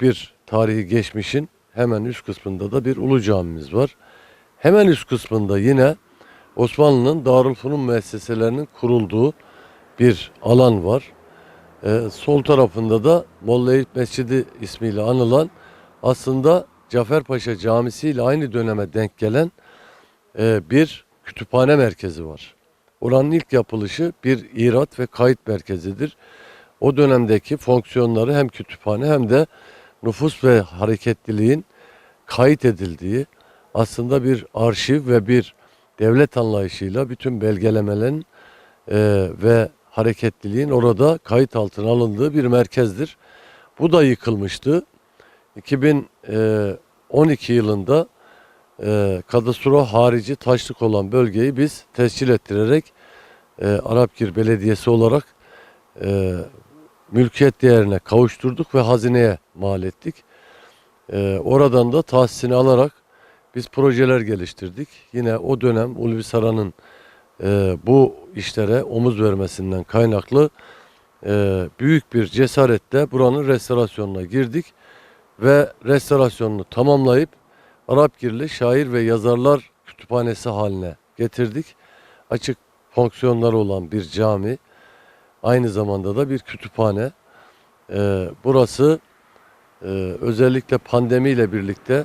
bir tarihi geçmişin hemen üst kısmında da bir ulu camimiz var. Hemen üst kısmında yine Osmanlı'nın Darülfünun müesseselerinin kurulduğu bir alan var. Ee, sol tarafında da Molla Eyüp Mescidi ismiyle anılan aslında Caferpaşa Camisi ile aynı döneme denk gelen e, bir kütüphane merkezi var. Oranın ilk yapılışı bir irat ve kayıt merkezidir. O dönemdeki fonksiyonları hem kütüphane hem de nüfus ve hareketliliğin kayıt edildiği aslında bir arşiv ve bir devlet anlayışıyla bütün belgelemelerin e, ve hareketliliğin orada kayıt altına alındığı bir merkezdir. Bu da yıkılmıştı. 2012 yılında e, kadastro harici taşlık olan bölgeyi biz tescil ettirerek e, Arapgir Belediyesi olarak e, mülkiyet değerine kavuşturduk ve hazineye mal ettik. E, oradan da tahsisini alarak biz projeler geliştirdik. Yine o dönem Ulvi Saran'ın e, bu işlere omuz vermesinden kaynaklı e, büyük bir cesaretle buranın restorasyonuna girdik ve restorasyonunu tamamlayıp Arapgirli şair ve yazarlar kütüphanesi haline getirdik. Açık fonksiyonları olan bir cami, aynı zamanda da bir kütüphane. E, burası e, özellikle pandemiyle birlikte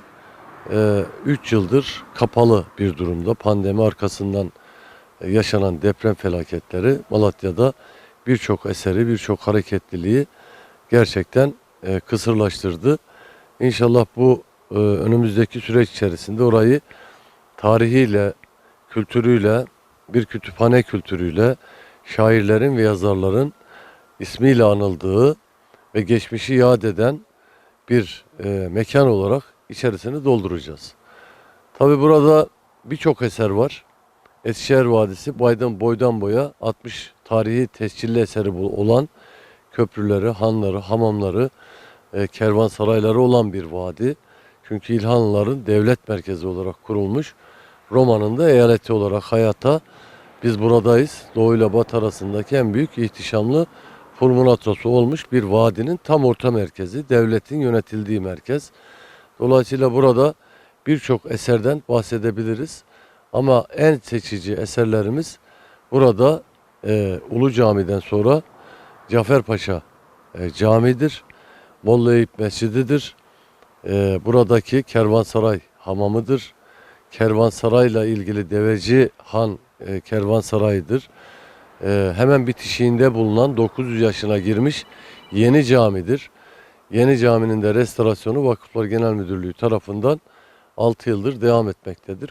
3 yıldır kapalı bir durumda. Pandemi arkasından e, yaşanan deprem felaketleri Malatya'da birçok eseri, birçok hareketliliği gerçekten e, kısırlaştırdı. İnşallah bu e, önümüzdeki süreç içerisinde orayı tarihiyle, kültürüyle, bir kütüphane kültürüyle, şairlerin ve yazarların ismiyle anıldığı ve geçmişi yad eden bir e, mekan olarak içerisini dolduracağız. Tabi burada birçok eser var. Eskişehir Vadisi baydan boydan boya 60 tarihi tescilli eseri olan köprüleri, hanları, hamamları, e, kervansarayları olan bir vadi. Çünkü İlhanlıların devlet merkezi olarak kurulmuş. Roma'nın da eyaleti olarak hayata biz buradayız. Doğu ile Batı arasındaki en büyük ihtişamlı fulminatrosu olmuş bir vadinin tam orta merkezi. Devletin yönetildiği merkez. Dolayısıyla burada birçok eserden bahsedebiliriz. Ama en seçici eserlerimiz burada e, Ulu Cami'den sonra Caferpaşa e, Camii'dir. Molla Eyüp Mescididir. E, buradaki Kervansaray Hamamı'dır. Kervansaray'la ilgili Deveci Han e, Kervansaray'dır. E, hemen bitişiğinde bulunan 900 yaşına girmiş yeni camidir. Yeni caminin de restorasyonu Vakıflar Genel Müdürlüğü tarafından 6 yıldır devam etmektedir.